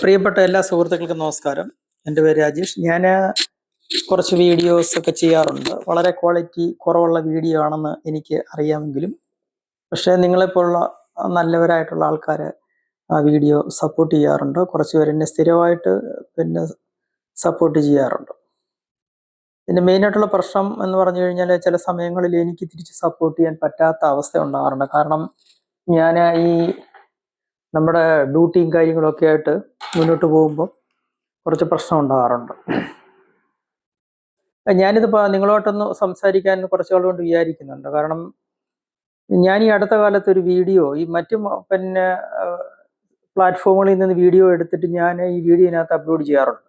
പ്രിയപ്പെട്ട എല്ലാ സുഹൃത്തുക്കൾക്കും നമസ്കാരം. എന്റെ പേര് രാജേഷ്. ഞാൻ കുറച്ച് വീഡിയോസ് ഒക്കെ ചെയ്യാറുണ്ട്. വളരെ ക്വാളിറ്റി കുറവുള്ള വീഡിയോ ആണെന്ന് എനിക്ക് അറിയാമെങ്കിലും പക്ഷേ നിങ്ങളെപ്പോലുള്ള നല്ലവരായിട്ടുള്ള ആൾക്കാർ ആ വീഡിയോ സപ്പോർട്ട് ചെയ്യാറുണ്ട്. കുറച്ച് പേര് എന്നെ സ്ഥിരമായിട്ട് പിന്നെ സപ്പോർട്ട് ചെയ്യാറുണ്ട്. ഇതിന്റെ മെയിനായിട്ടുള്ള പ്രശ്നം എന്ന് പറഞ്ഞു കഴിഞ്ഞാൽ ചില സമയങ്ങളിൽ എനിക്ക് തിരിച്ച് സപ്പോർട്ട് ചെയ്യാൻ പറ്റാത്ത അവസ്ഥ ഉണ്ടാകാറുണ്ട്. കാരണം ഞാൻ ഈ നമ്മുടെ ഡ്യൂട്ടിയും കാര്യങ്ങളൊക്കെ ആയിട്ട് മുന്നോട്ട് പോകുമ്പോൾ കുറച്ച് പ്രശ്നം ഉണ്ടാകാറുണ്ട്. ഞാനിതിപ്പോൾ നിങ്ങളോട്ടൊന്ന് സംസാരിക്കാൻ കുറച്ച് നാൾ കൊണ്ട് വിചാരിക്കുന്നുണ്ട്. കാരണം ഞാൻ ഈ അടുത്ത കാലത്ത് ഒരു വീഡിയോ ഈ മറ്റു പിന്നെ പ്ലാറ്റ്ഫോമുകളിൽ നിന്ന് വീഡിയോ എടുത്തിട്ട് ഞാൻ ഈ വീഡിയോനകത്ത് അപ്ലോഡ് ചെയ്യാറുണ്ട്.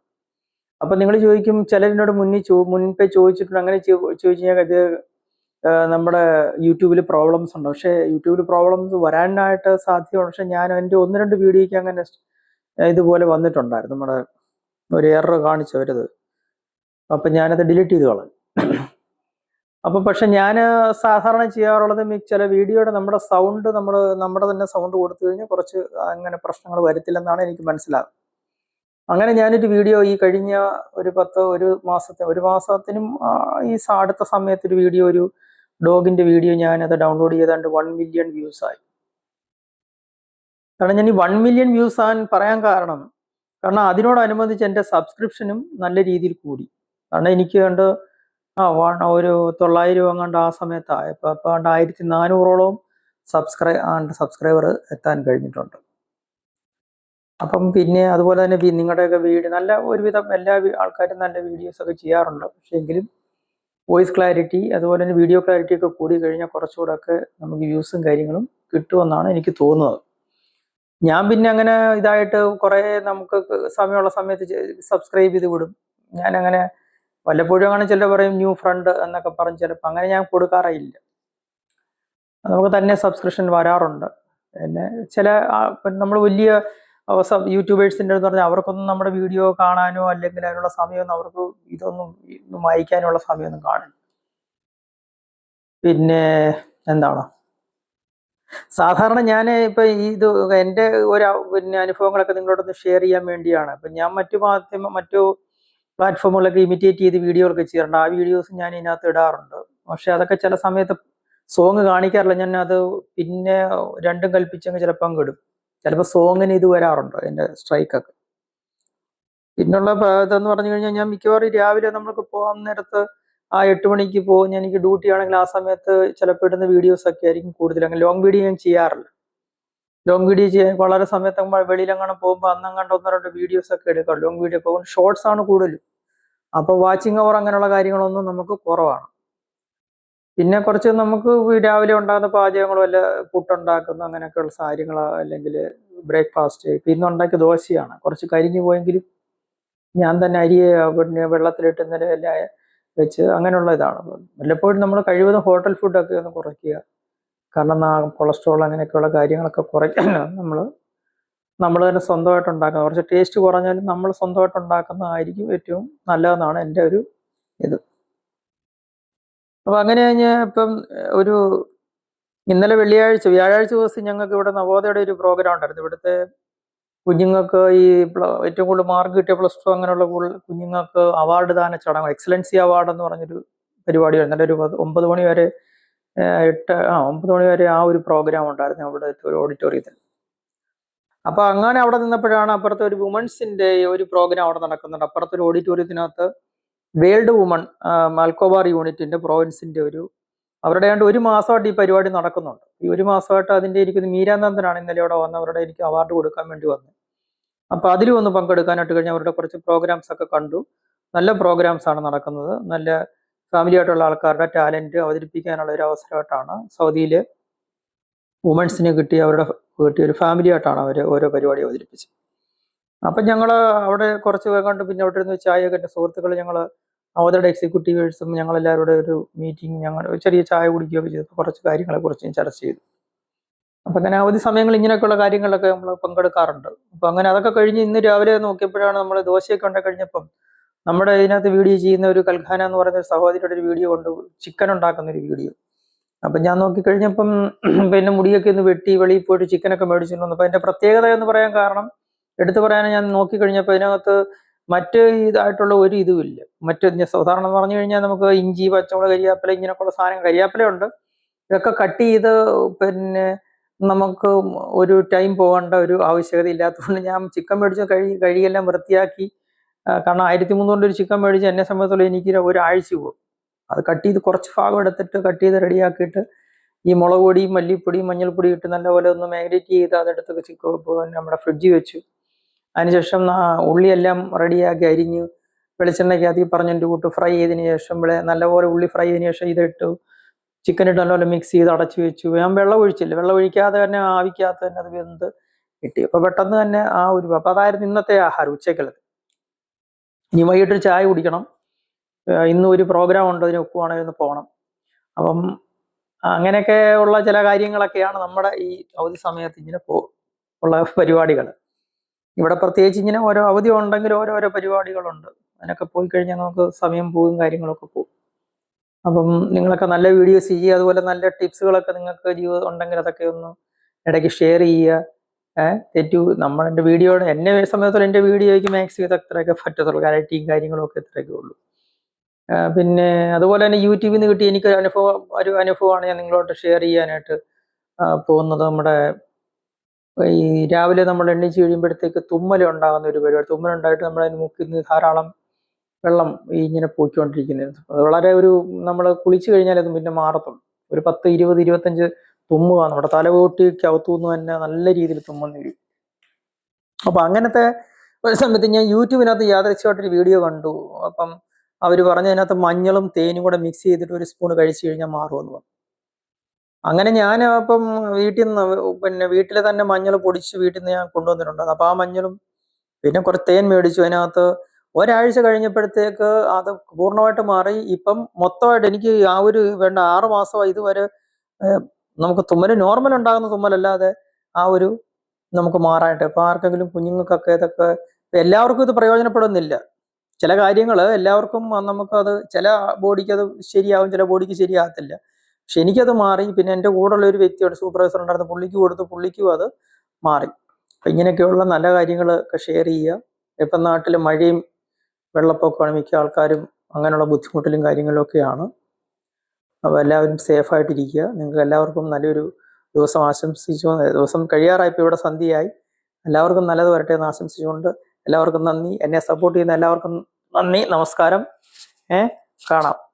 അപ്പം നിങ്ങൾ ചോദിക്കും ചിലരിനോട് മുന്നിൽ ചോ മുൻപേ ചോദിച്ചിട്ടുണ്ട്. അങ്ങനെ ചോദിച്ചു കഴിഞ്ഞാൽ ഇത് നമ്മുടെ യൂട്യൂബിൽ പ്രോബ്ലംസ് ഉണ്ട്. പക്ഷേ യൂട്യൂബിൽ പ്രോബ്ലംസ് വരാനായിട്ട് സാധ്യമാണ് പക്ഷെ ഞാൻ എന്റെ ഒന്ന് രണ്ട് വീഡിയോയ്ക്ക് അങ്ങനെ ഇതുപോലെ വന്നിട്ടുണ്ടായിരുന്നു. നമ്മുടെ ഒരു എറർ കാണിച്ചവരത്. അപ്പം ഞാനത് ഡിലീറ്റ് ചെയ്ത് കളഞ്ഞു. അപ്പം പക്ഷെ ഞാൻ സാധാരണ ചെയ്യാറുള്ളത് ചില വീഡിയോയുടെ നമ്മുടെ സൗണ്ട് നമ്മൾ നമ്മുടെ തന്നെ സൗണ്ട് കൊടുത്തു കഴിഞ്ഞാൽ കുറച്ച് അങ്ങനെ പ്രശ്നങ്ങൾ വരത്തില്ലെന്നാണ് എനിക്ക് മനസ്സിലാകുന്നത് അങ്ങനെ ഞാനൊരു വീഡിയോ ഈ കഴിഞ്ഞ ഒരു പത്ത് ഒരു മാസത്തെ ഒരു മാസത്തിനും ഈ അടുത്ത സമയത്തൊരു വീഡിയോ ഒരു ഡോഗിന്റെ വീഡിയോ ഞാനത് ഡൗൺലോഡ് ചെയ്താണ്ട് വൺ മില്യൺ വ്യൂസ് ആയി. കാരണം ഞാൻ ഈ വൺ മില്യൺ വ്യൂസ് ആൻ പറയാൻ കാരണം കാരണം അതിനോടനുബന്ധിച്ച് എന്റെ സബ്സ്ക്രിപ്ഷനും നല്ല രീതിയിൽ കൂടി. കാരണം എനിക്ക് കണ്ട് ആ വൺ ഒരു തൊള്ളായിരം അങ്ങാണ്ട് ആ സമയത്തായപ്പോൾ ഇപ്പം കണ്ട് ആയിരത്തി നാനൂറോളം സബ്സ്ക്രൈ സബ്സ്ക്രൈബർ എത്താൻ കഴിഞ്ഞിട്ടുണ്ട്. അപ്പം പിന്നെ അതുപോലെ തന്നെ നിങ്ങളുടെയൊക്കെ വീഡിയോ നല്ല ഒരുവിധം എല്ലാ ആൾക്കാരും നല്ല വീഡിയോസ് ഒക്കെ ചെയ്യാറുണ്ട്. പക്ഷേ എങ്കിലും വോയിസ് ക്ലാരിറ്റി അതുപോലെ തന്നെ വീഡിയോ ക്ലാരിറ്റി ഒക്കെ കൂടി കഴിഞ്ഞാൽ കുറച്ചുകൂടെ ഒക്കെ നമുക്ക് വ്യൂസും കാര്യങ്ങളും കിട്ടുമെന്നാണ് എനിക്ക് തോന്നുന്നത്. ഞാൻ പിന്നെ അങ്ങനെ ഇതായിട്ട് കുറേ നമുക്ക് സമയമുള്ള സമയത്ത് സബ്സ്ക്രൈബ് ചെയ്ത് വിടും. ഞാൻ അങ്ങനെ വല്ലപ്പോഴും അങ്ങനെ ചിലർ പറയും ന്യൂ ഫ്രണ്ട് എന്നൊക്കെ പറഞ്ഞ് ചിലപ്പോൾ അങ്ങനെ ഞാൻ കൊടുക്കാറില്ല നമുക്ക് തന്നെ സബ്സ്ക്രിപ്ഷൻ വരാറുണ്ട്. പിന്നെ ചില നമ്മൾ വലിയ യൂട്യൂബേഴ്സിന്റെ എന്ന് പറഞ്ഞാൽ അവർക്കൊന്നും നമ്മുടെ വീഡിയോ കാണാനോ അല്ലെങ്കിൽ അതിനുള്ള സമയമൊന്നും അവർക്ക് ഇതൊന്നും ഇതൊന്നും വായിക്കാനുള്ള സമയമൊന്നും കാണില്ല. പിന്നെ എന്താണ്? സാധാരണ ഞാൻ ഇപ്പൊ ഇത് എന്റെ ഒരു പിന്നെ അനുഭവങ്ങളൊക്കെ നിങ്ങളോടൊന്ന് ഷെയർ ചെയ്യാൻ വേണ്ടിയാണ്. അപ്പം ഞാൻ മറ്റു മാധ്യമ മറ്റു പ്ലാറ്റ്ഫോമുകളൊക്കെ ഇമിറ്റേറ്റ് ചെയ്ത് വീഡിയോകളൊക്കെ ചെയ്യാറുണ്ട്. ആ വീഡിയോസ് ഞാൻ ഇതിനകത്ത് ഇടാറുണ്ട്. പക്ഷെ അതൊക്കെ ചില സമയത്ത് സോങ് കാണിക്കാറില്ല. ഞാൻ അത് പിന്നെ രണ്ടും കൽപ്പിച്ചങ്ങ് ചിലപ്പോൾ അങ്ങ് ഇടും. ചിലപ്പോൾ സോങ്ങിന് ഇത് വരാറുണ്ട് എന്റെ സ്ട്രൈക്കൊക്കെ പിന്നുള്ള ഭാഗത്തെന്ന് പറഞ്ഞു കഴിഞ്ഞാൽ ഞാൻ മിക്കവാറും രാവിലെ നമ്മൾക്ക് പോകാൻ നേരത്ത് ആ എട്ട് മണിക്ക് പോകും. ഞാൻ എനിക്ക് ഡ്യൂട്ടി ആണെങ്കിൽ ആ സമയത്ത് ചിലപ്പോൾ ഇടുന്ന വീഡിയോസ് ഒക്കെ ആയിരിക്കും കൂടുതൽ. അങ്ങനെ ലോങ് വീഡിയോ ഞാൻ ചെയ്യാറില്ല. ലോങ് വീഡിയോ ചെയ്യാൻ വളരെ സമയത്ത് വെളിയിലെങ്ങാനും പോകുമ്പോൾ കണ്ടോ ഒന്നോ രണ്ടോ വീഡിയോസ് ഒക്കെ എടുക്കാം ലോങ് വീഡിയോ പോകുമ്പോൾ ഷോർട്സ് ആണ് കൂടുതലും. അപ്പോൾ വാച്ചിങ് അവർ അങ്ങനെയുള്ള കാര്യങ്ങളൊന്നും നമുക്ക് കുറവാണ്. പിന്നെ കുറച്ച് നമുക്ക് രാവിലെ ഉണ്ടാകുന്ന പാചകങ്ങളും വല്ല പുട്ടുണ്ടാക്കുന്ന അങ്ങനെയൊക്കെയുള്ള കാര്യങ്ങൾ അല്ലെങ്കിൽ ബ്രേക്ക്ഫാസ്റ്റ് പിന്നെ ഉണ്ടാക്കിയ ദോശയാണ്. കുറച്ച് കരിഞ്ഞു പോയെങ്കിലും ഞാൻ തന്നെ അരിയെ പിന്നെ വെള്ളത്തിലിട്ട് എല്ലാം വെച്ച് അങ്ങനെയുള്ള ഇതാണ്. വല്ലപ്പോഴും നമ്മൾ കഴിവതും ഹോട്ടൽ ഫുഡൊക്കെ ഒന്ന് കുറയ്ക്കുക. കാരണം കൊളസ്ട്രോൾ അങ്ങനെയൊക്കെയുള്ള കാര്യങ്ങളൊക്കെ കുറയ്ക്കാൻ നമ്മൾ നമ്മൾ തന്നെ സ്വന്തമായിട്ട് ഉണ്ടാക്കുന്നത്. കുറച്ച് ടേസ്റ്റ് കുറഞ്ഞാലും നമ്മൾ സ്വന്തമായിട്ട് ഉണ്ടാക്കുന്നതായിരിക്കും ഏറ്റവും നല്ലതെന്നാണ് എന്റെ ഒരു ഇത്. അപ്പൊ അങ്ങനെ ഞാൻ ഇപ്പം ഒരു ഇന്നലെ വെള്ളിയാഴ്ച വ്യാഴാഴ്ച ദിവസം ഞങ്ങൾക്ക് ഇവിടെ നവോദയയുടെ ഒരു പ്രോഗ്രാം ഉണ്ടായിരുന്നു. ഇവിടുത്തെ കുഞ്ഞുങ്ങൾക്ക് ഈ ഏറ്റവും കൂടുതൽ മാർക്ക് കിട്ടിയ പ്ലസ് ടു അങ്ങനെയുള്ള കുഞ്ഞുങ്ങൾക്ക് അവാർഡ് ദാന ചടങ്ങ് എക്സലൻസി അവാർഡ് എന്ന് പറഞ്ഞൊരു പരിപാടി ഇന്നലെ ഒരു ഒമ്പത് മണി വരെ എട്ട് ആ ഒമ്പത് മണി വരെ ആ ഒരു പ്രോഗ്രാം ഉണ്ടായിരുന്നു അവിടെ ഒരു ഓഡിറ്റോറിയത്തിൽ അപ്പൊ അങ്ങനെ അവിടെ നിന്നപ്പോഴാണ് അപ്പുറത്തെ ഒരു വുമൻസിന്റെ ഒരു പ്രോഗ്രാം അവിടെ നടക്കുന്നുണ്ട്. അപ്പുറത്തെ ഒരു ഓഡിറ്റോറിയത്തിനകത്ത് വേൾഡ് വുമൺ മാൽക്കോബാർ യൂണിറ്റിന്റെ പ്രോവിൻസിന്റെ ഒരു അവരുടെ ഏതാണ്ട് ഒരു മാസമായിട്ട് ഈ പരിപാടി നടക്കുന്നുണ്ട്. ഈ ഒരു മാസമായിട്ട് അതിന്റെ എനിക്കൊന്ന് മീരാനന്ദനാണ് ഇന്നലെ അവിടെ വന്ന് അവരുടെ എനിക്ക് അവാർഡ് കൊടുക്കാൻ വേണ്ടി വന്നത് അപ്പൊ അതിലും ഒന്ന് പങ്കെടുക്കാനായിട്ട് കഴിഞ്ഞ് അവരുടെ കുറച്ച് പ്രോഗ്രാംസ് ഒക്കെ കണ്ടു. നല്ല പ്രോഗ്രാംസ് ആണ് നടക്കുന്നത്. നല്ല ഫാമിലി ആയിട്ടുള്ള ആൾക്കാരുടെ ടാലന്റ് അവതരിപ്പിക്കാനുള്ള ഒരു അവസരമായിട്ടാണ് സൗദിയിൽ വുമൻസിന് കിട്ടി അവരുടെ കിട്ടിയ ഒരു ഫാമിലി ആയിട്ടാണ് അവർ ഓരോ പരിപാടി അവതരിപ്പിച്ചത്. അപ്പം ഞങ്ങൾ അവിടെ കുറച്ച് കണ്ട്. പിന്നെ അവിടെ ഇരുന്ന് ചായ കണ്ട് സുഹൃത്തുക്കൾ ഞങ്ങൾ അവരുടെ എക്സിക്യൂട്ടീവേഴ്സും ഞങ്ങളെല്ലാവരുടെ ഒരു മീറ്റിംഗ് ഞങ്ങൾ ചെറിയ ചായ കുടിക്കുകയൊക്കെ ചെയ്തപ്പോൾ കുറച്ച് കാര്യങ്ങളെക്കുറിച്ച് ചർച്ച ചെയ്തു. അപ്പം അങ്ങനെ അവധി സമയങ്ങൾ ഇങ്ങനെയൊക്കെയുള്ള കാര്യങ്ങളിലൊക്കെ നമ്മൾ പങ്കെടുക്കാറുണ്ട്. അപ്പം അങ്ങനെ അതൊക്കെ കഴിഞ്ഞ് ഇന്ന് രാവിലെ നോക്കിയപ്പോഴാണ് നമ്മൾ ദോശയൊക്കെ ഉണ്ടാക്കി കഴിഞ്ഞപ്പം നമ്മുടെ ഇതിനകത്ത് വീഡിയോ ചെയ്യുന്ന ഒരു കൽഖാന എന്ന് പറയുന്ന ഒരു സഹോദരിയുടെ ഒരു വീഡിയോ കൊണ്ട് ചിക്കൻ ഉണ്ടാക്കുന്ന ഒരു വീഡിയോ അപ്പം ഞാൻ നോക്കിക്കഴിഞ്ഞപ്പം പിന്നെ മുടിയൊക്കെ ഒന്ന് വെട്ടി വെളിയിൽ പോയിട്ട് ചിക്കനൊക്കെ മേടിച്ചിട്ടുണ്ട് അപ്പം അതിന്റെ പ്രത്യേകത എന്ന് പറയാൻ കാരണം എടുത്തു പറയാൻ ഞാൻ നോക്കിക്കഴിഞ്ഞപ്പോൾ ഇതിനകത്ത് മറ്റ് ഇതായിട്ടുള്ള ഒരു ഇതുമില്ല മറ്റ് സാധാരണ എന്ന് പറഞ്ഞു കഴിഞ്ഞാൽ നമുക്ക് ഇഞ്ചി പച്ചമുളക് കരിയാപ്പില ഇങ്ങനെയൊക്കെയുള്ള സാധനം കരിയാപ്പിലയുണ്ട്. ഇതൊക്കെ കട്ട് ചെയ്ത് പിന്നെ നമുക്ക് ഒരു ടൈം പോകേണ്ട ഒരു ആവശ്യകത ഇല്ലാത്തതുകൊണ്ട് ഞാൻ ചിക്കൻ മേടിച്ച് കഴി കഴിയെല്ലാം വൃത്തിയാക്കി കാരണം ആയിരത്തി മുന്നൂറിന്റെ ഒരു ചിക്കൻ മേടിച്ച് എന്നെ സംബന്ധിച്ചുള്ള എനിക്ക് ഒരാഴ്ച പോകും അത് കട്ട് ചെയ്ത് കുറച്ച് ഭാഗം എടുത്തിട്ട് കട്ട് ചെയ്ത് റെഡിയാക്കിയിട്ട് ഈ മുളക് പൊടിയും മല്ലിപ്പൊടിയും മഞ്ഞൾപ്പൊടിയും ഇട്ട് നല്ലപോലെ ഒന്ന് മാഗ്നേറ്റ് ചെയ്ത് അതെടുത്ത് ചിക്കൻ നമ്മുടെ ഫ്രിഡ്ജിൽ വെച്ചു അതിനുശേഷം ഉള്ളിയെല്ലാം റെഡിയാക്കി അരിഞ്ഞ് വെളിച്ചെണ്ണയ്ക്കകത്ത് പറഞ്ഞതിന്റെ കൂട്ട് ഫ്രൈ ചെയ്തതിന് ശേഷം ഇവിടെ നല്ലപോലെ ഉള്ളി ഫ്രൈ ചെയ്തതിന് ശേഷം ഇതിട്ട് ചിക്കൻ ഇട്ട് നല്ലപോലെ മിക്സ് ചെയ്ത് അടച്ചു വെച്ചു. ഞാൻ വെള്ളം ഒഴിച്ചില്ല. വെള്ളം ഒഴിക്കാതെ തന്നെ ആവിക്കാത്ത തന്നെ അത് വെന്ത് കിട്ടി. അപ്പോൾ പെട്ടെന്ന് തന്നെ ആ ഒരു അപ്പോൾ അതായിരുന്നു ഇന്നത്തെ ആഹാരം ഉച്ചക്കലത്ത് ഇനി വൈകിട്ട് ചായ കുടിക്കണം. ഇന്ന് ഒരു പ്രോഗ്രാം ഉണ്ട് അതിന് ഒക്കുവാണെങ്കിൽ ഒന്ന് പോകണം. അപ്പം അങ്ങനെയൊക്കെ ഉള്ള ചില കാര്യങ്ങളൊക്കെയാണ് നമ്മുടെ ഈ അവധി സമയത്ത് ഇങ്ങനെ പോ ഉള്ള പരിപാടികൾ. ഇവിടെ പ്രത്യേകിച്ച് ഇങ്ങനെ ഓരോ അവധി ഉണ്ടെങ്കിൽ ഓരോരോ പരിപാടികളുണ്ട്. അതിനൊക്കെ പോയി കഴിഞ്ഞാൽ നമുക്ക് സമയം പോകും കാര്യങ്ങളൊക്കെ പോകും അപ്പം നിങ്ങളൊക്കെ നല്ല വീഡിയോസ് ചെയ്യുക അതുപോലെ നല്ല ടിപ്സുകളൊക്കെ നിങ്ങൾക്ക് ജീവിതം ഉണ്ടെങ്കിൽ അതൊക്കെ ഒന്ന് ഇടയ്ക്ക് ഷെയർ ചെയ്യുക. ഏഹ് തെറ്റു നമ്മളെന്റെ വീഡിയോ എന്നെ സമയത്തോളം എന്റെ വീഡിയോയ്ക്ക് മാക്സിമം ഇത് അത്രയൊക്കെ പറ്റത്തുള്ളൂ. കാരറ്റിയും കാര്യങ്ങളൊക്കെ ഇത്രയൊക്കെ ഉള്ളൂ. പിന്നെ അതുപോലെ തന്നെ യൂട്യൂബിൽ നിന്ന് കിട്ടിയ എനിക്കൊരു അനുഭവം ഒരു അനുഭവമാണ് ഞാൻ നിങ്ങളോട്ട് ഷെയർ ചെയ്യാനായിട്ട് പോകുന്നത് നമ്മുടെ ഈ രാവിലെ നമ്മൾ എണ്ണിച്ച് കഴിയുമ്പോഴത്തേക്ക് തുമ്മൽ ഉണ്ടാകുന്ന ഒരു പരിപാടി. തുമ്മൽ ഉണ്ടായിട്ട് നമ്മൾ അതിന് മുക്കിൽ നിന്ന് ധാരാളം വെള്ളം ഈ ഇങ്ങനെ പോയിക്കൊണ്ടിരിക്കുന്നത്. അത് വളരെ ഒരു നമ്മൾ കുളിച്ചു കഴിഞ്ഞാൽ അത് പിന്നെ മാറത്തുള്ളൂ. ഒരു പത്ത് ഇരുപത് ഇരുപത്തഞ്ച് തുമ്മുക നമ്മുടെ തലകൂട്ടിക്ക് അകത്തുനിന്ന് തന്നെ നല്ല രീതിയിൽ തുമ്മുന്ന വരും അപ്പൊ അങ്ങനത്തെ ഒരു സമയത്ത് ഞാൻ യൂട്യൂബിനകത്ത് യാദൃശ്യമായിട്ടൊരു വീഡിയോ കണ്ടു. അപ്പം അവർ പറഞ്ഞതിനകത്ത് മഞ്ഞളും തേനും കൂടെ മിക്സ് ചെയ്തിട്ട് ഒരു സ്പൂൺ കഴിച്ചു കഴിഞ്ഞാൽ മാറുമെന്ന് പറഞ്ഞു. അങ്ങനെ ഞാൻ അപ്പം വീട്ടിൽ നിന്ന് പിന്നെ വീട്ടിലെ തന്നെ മഞ്ഞൾ പൊടിച്ച് വീട്ടിൽ നിന്ന് ഞാൻ കൊണ്ടുവന്നിട്ടുണ്ട് അപ്പോൾ ആ മഞ്ഞളും പിന്നെ കുറച്ച് തേൻ മേടിച്ചു അതിനകത്ത്. ഒരാഴ്ച കഴിഞ്ഞപ്പോഴത്തേക്ക് അത് പൂർണമായിട്ട് മാറി. ഇപ്പം മൊത്തമായിട്ട് എനിക്ക് ആ ഒരു വേണ്ട ആറ് മാസമായി ഇതുവരെ നമുക്ക് തുമ്മൽ നോർമൽ ഉണ്ടാകുന്ന തുമ്മലല്ലാതെ ആ ഒരു നമുക്ക് മാറാനായിട്ട്. ഇപ്പം ആർക്കെങ്കിലും കുഞ്ഞുങ്ങൾക്കൊക്കെ ഇതൊക്കെ എല്ലാവർക്കും ഇത് പ്രയോജനപ്പെടുന്നില്ല. ചില കാര്യങ്ങൾ എല്ലാവർക്കും നമുക്കത് ചില ബോഡിക്ക് അത് ശരിയാവും ചില ബോഡിക്ക് ശരിയാകത്തില്ല. പക്ഷെ എനിക്കത് മാറി. പിന്നെ എന്റെ കൂടെയുള്ള ഒരു വ്യക്തിയോട് സൂപ്പർവൈസർ ഉണ്ടായിരുന്നു. പുള്ളിക്ക് കൊടുത്ത് പുള്ളിക്കും അത് മാറി. അപ്പം ഇങ്ങനെയൊക്കെയുള്ള നല്ല കാര്യങ്ങളൊക്കെ ഷെയർ ചെയ്യുക. ഇപ്പം നാട്ടിൽ മഴയും വെള്ളപ്പൊക്കമാണ് മിക്ക ആൾക്കാരും അങ്ങനെയുള്ള ബുദ്ധിമുട്ടിലും കാര്യങ്ങളിലൊക്കെയാണ് അപ്പോൾ എല്ലാവരും സേഫായിട്ടിരിക്കുക നിങ്ങൾക്ക് എല്ലാവർക്കും നല്ലൊരു ദിവസം ആശംസിച്ചു. ദിവസം കഴിയാറായപ്പോൾ ഇവിടെ സന്ധ്യയായി. എല്ലാവർക്കും നല്ലത് വരട്ടെ എന്ന് ആശംസിച്ചുകൊണ്ട് എല്ലാവർക്കും നന്ദി. എന്നെ സപ്പോർട്ട് ചെയ്യുന്ന എല്ലാവർക്കും നന്ദി. നമസ്കാരം. ഏ കാണാം.